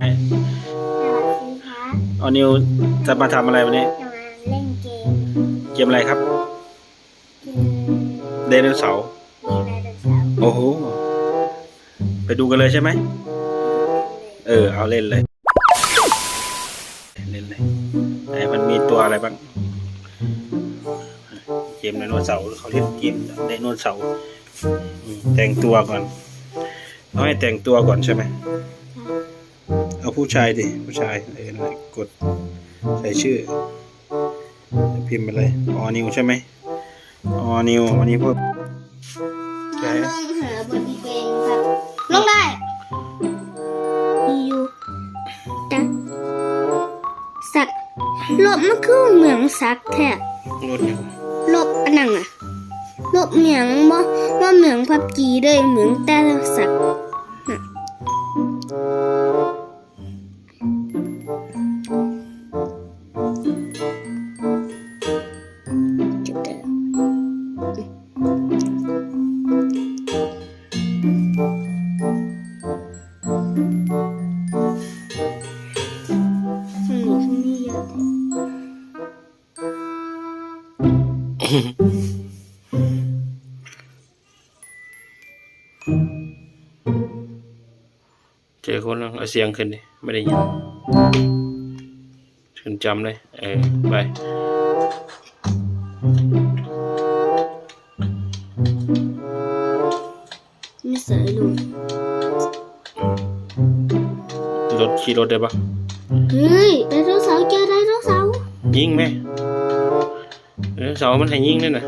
ให้สวัสดีครับเอานิวจะมาทำอะไรวันนี้ จะมาเล่นเกม เกมอะไรครับกินไดโนเสาร์มีไดโนเสาร์โอ้โห ไปดูกันเลยใช่ไหม เออ เอาเล่นเลย เล่นเลยไหนมันมีตัวอะไรบ้าง เกมไดโนเสาร์เขาเล่นเกมไดโนเสาร์อืมแต่งตัวก่อนเอาให้แต่งตัวก่อนใช่ไหมเอา ผู้ชายดิผู้ชายเออนั่นแหละกดใส่ชื่อ พิมพ์อะไรออนิวใช่ไหมออนิววันนี้พวกใช่ลองหาบนอีเกมครับลงได้อยู่จักสักลบมันคือเหมืองสักแท้รถอยู่ลบอันนั้นอะลบเหมืองบ่ว่าเหมืองพับกีเลยเหมืองแต่สัก เอาเสียงขึ้นดิไม่ได้ยินขึ้นจำเลยเออไปไม่ใส่ลุงรถขี่รถได้ปะเฮ้ยไดโนเสาร์เจอไดโนเสาร์ยิงไหมเออเสามันให้ยิงด้วยนะ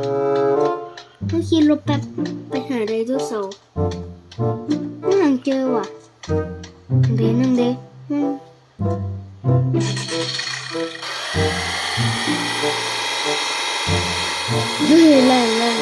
ต้องขี่รถแป๊บไปหาไดโนเสาร์ไม่หางเจอว่ะ นั่งเดนั่งเดนั่งเฮ้ยแรงแรง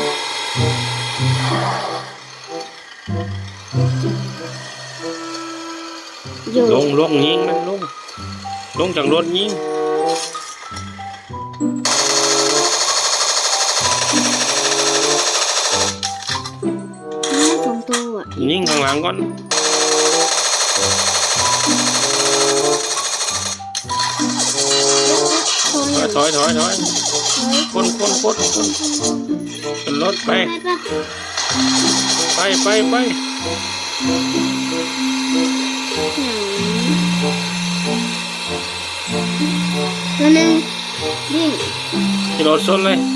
ถยิงไม่สองตัวอะยิงข้างหลังก่อนตัวถใหอญ่ยถอยถอยถอยคนคนคนคนขึ้นรถไป ไปไปไปไปไปตัวหนึ่งวิ่งขี่รถชนเลย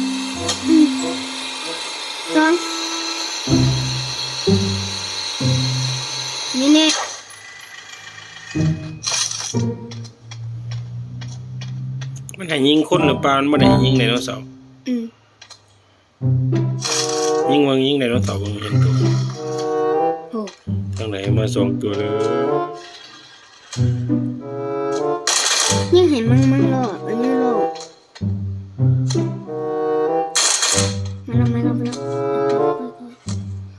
มันให้ยิงคนหรือเปล่ามันไม่ได้ให้ยิงไดโนเสาร์อืมยิงวางยิงไดโนเสาร์บางเห็นตัวโอ้ตั้งไหนมาสองตัวเลยยังเห็นมั่งมั่งรออันนี้รอมาแล้วมาแล้วมาแล้ว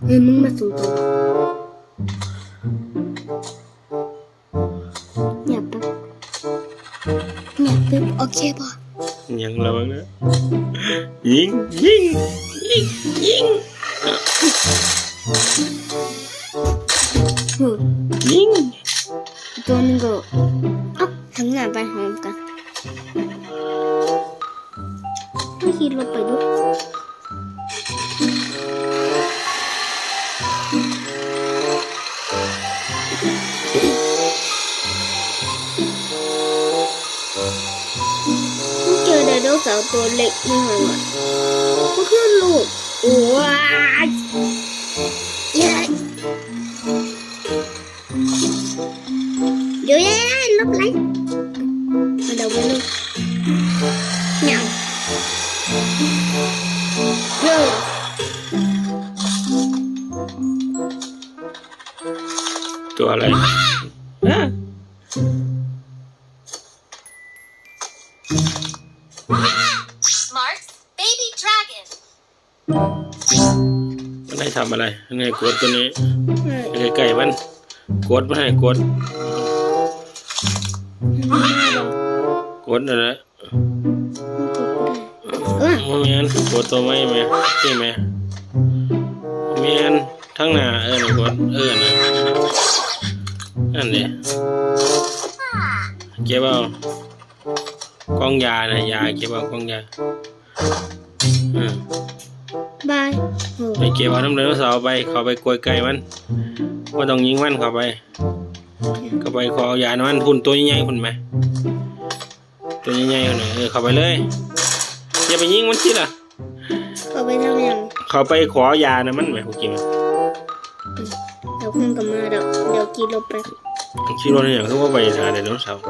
เฮ้ยมึงมาสูงตัว ยบปั๊บโอเคป่ะยังระวังนะยิงยิงยิงยิ งโอ้ยิงตัวหนึงก็เอ้าทำงานไปหอมกันต้องขี่รถไปดูเจอไดโนเสาร์ตัวเล็กนี่เหรอก็คือลูกว้ายเย้เดี๋ยวยัยลบไลค์มาเดี๋ยวไปลูกเหงาโย่ตัวอะไร มันให้ทำอะไรมันให้กดตัวนี้เฮ้ยใกล้ๆมันกดมันให้กดกดอะไรมันกดไม่ได้เออแมนกดตัวไม่ไหมใช่ไหมแมนทั้งหน้าเออนะกดเออนะนั่นเนี่ยเก็บเอากล้องยานะยาเก็บเอากล้องยาอืม บายโอ้ไปเก็บเอาน้ำไดโนเสาร์ไปเขาไปกลวยไก่มันว่าต้องยิงมันเข้าไปเข้าไปขอเอายานะมันพุ่นตัวใหญ่ๆพุ่นไหมตัวใหญ่ๆพุ่นน่ะเออเข้าไปเลยอย่าไปยิงมันคิดอะก็ไปทำอย่างเข้าไปขอยานะมันไหมพวกกินไหมเดี๋ยวคุณกลับมาเดี๋ยวเดี๋ยวกินลบไปคิดว่าเนี่ยคือว่าไปหาไดโนเสาร์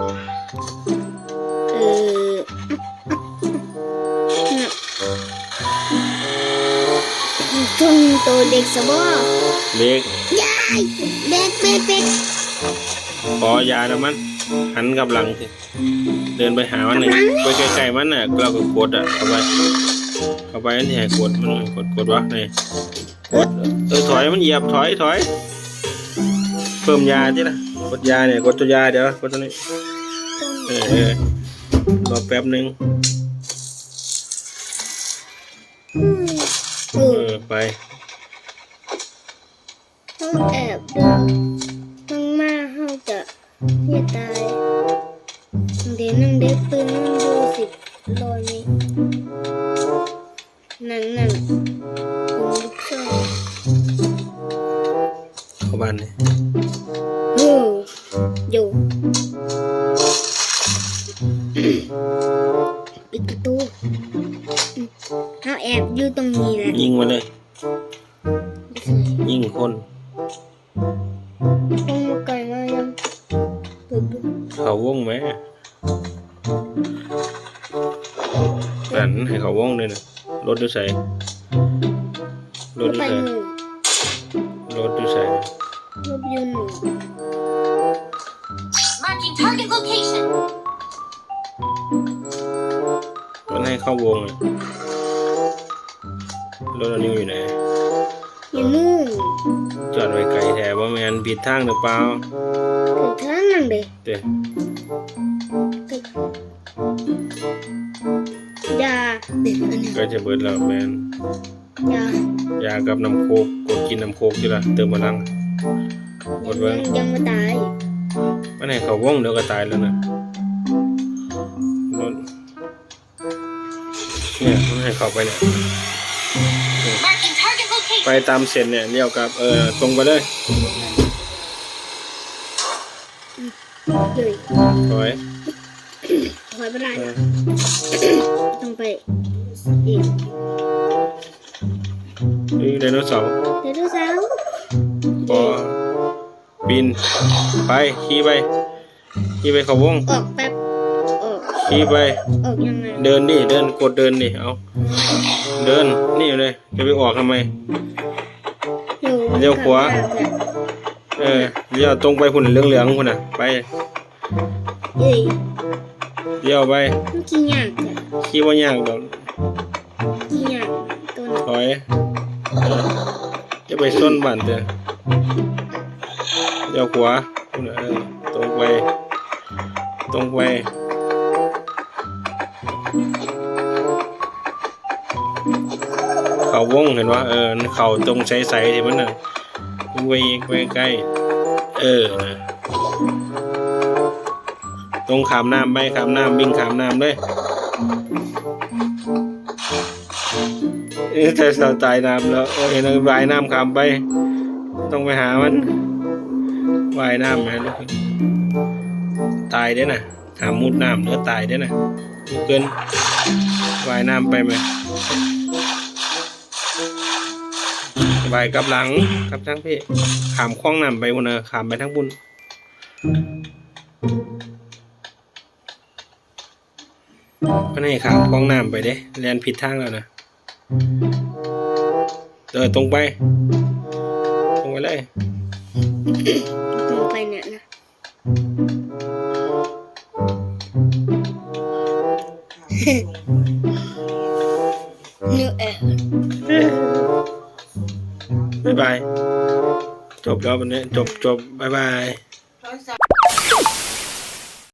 จนตัวเด็กสะบอเล็กยายเด็กเด็กเด็กขอยานะมันหันกลับหลังสิเดินไปหามันหนึ่งไปใกล้ๆมันน่ะเราก็กดอะเข้าไปเข้าไปนั่นที่ให้กดมันกดกดวะนี่กดเออถอยมันเหยียบถอยถอย เพิ่มยาที่ละกดยาเนี่ยกดตัวยาเดี๋ยวกดตัวนี้เออเออรอแป๊บหนึงเอเอออไปต้องแอบเดินต้องมาเขาจะไม่ตายเดี๋ยวนั่งเด็กปืนนั่งดูสิลอยนี้นั่นนั่นตรงลูกเสือเข้าบ้านเลยโอ้อยู่ปิดประตูอืมเขา แอบอยู่ตรงนี้แหละยิงมาเลย ยิงคนต้องมาไกลมายังเปิดดูเขาวงไหมกันให้เขาวงเลยนะรถดูใส่รถดูไปใส่หนึ่งรถดูใส่รถยนต์หนึ่ง Marking target location. มันให้เข้าวงเลย รถอันนี้อยู่ไหนอยู่นู่นจอดไว้ไกลแถวว่าแมนผิดทางหรือเปล่าคือท่างนั่งเด็กเด้ยาเด็กอันนี้ก็จะเบิดแล้วแมนยายากับน้ำโคกกดกินน้ำโคกทีละเติมพลังกดเบิ้งยังไม่ตายมันให้เขาวงเดี๋ยวก็ตายแล้วนะรถเนี่ยมันให้เขาไปเนี่ย Marking target ไป location. ตามเส้นเนี่ยเลี้ยวกลับเออตรงไปเลยเดี๋ยวถอยถอยไปได้เออต้องไปอีกนี่ไดโนเสาร์เดี๋ยวดูสาวพอปีนไปขี่ไปขี่ไปเขาวงออกแป๊บออกขี่ไป ออกยังไงเดินดิเดินกดเดินดิเอา เดินนี่อยู่เลยจะไปออกทำไม อยู่เลี้ยวขวา เออเลี้ยวตรงไปหุ่นเหลืองๆหุ่นน่ะ ไปเอ้ยเลี้ยวไปมันกี่อย่างจ้ะขี่ว่ายากดอกกี่อย่างตัวนี้ถอยเออจะไปส้นบ้านเด้อเลี้ยวขวาหุ่นน่ะเออตรงไป ตรงไป เขาวงเห็นว่าเออเขาตรงใสๆที่มันน่ะไปอีกไปใกล้เออนะตรงขามน้ำไปขามน้ำวิ่งขามน้ำเลยเอ๊ะแต่สาวตายน้ำแล้วโอ้ยนาว่ายน้ำขามไป ต้องไปหามันว่ายน้ำมาลูกตายเด้อนะหามมุดน้ำเนื้อตายเด้อนะลูกเกินว่ายน้ำไปไหม ว่ายกับหลังกลับทั้งพี่ขามคล้องน้ำไปวนน่ะขามไปทั้งบุญก็ให้ขามคล้องน้ำไปเด้แลนผิดทางแล้วนะเดินตรงไป ตรงไปเลยตรงไปเนี่ย จบแล้ววันนี้จบจบบายบาย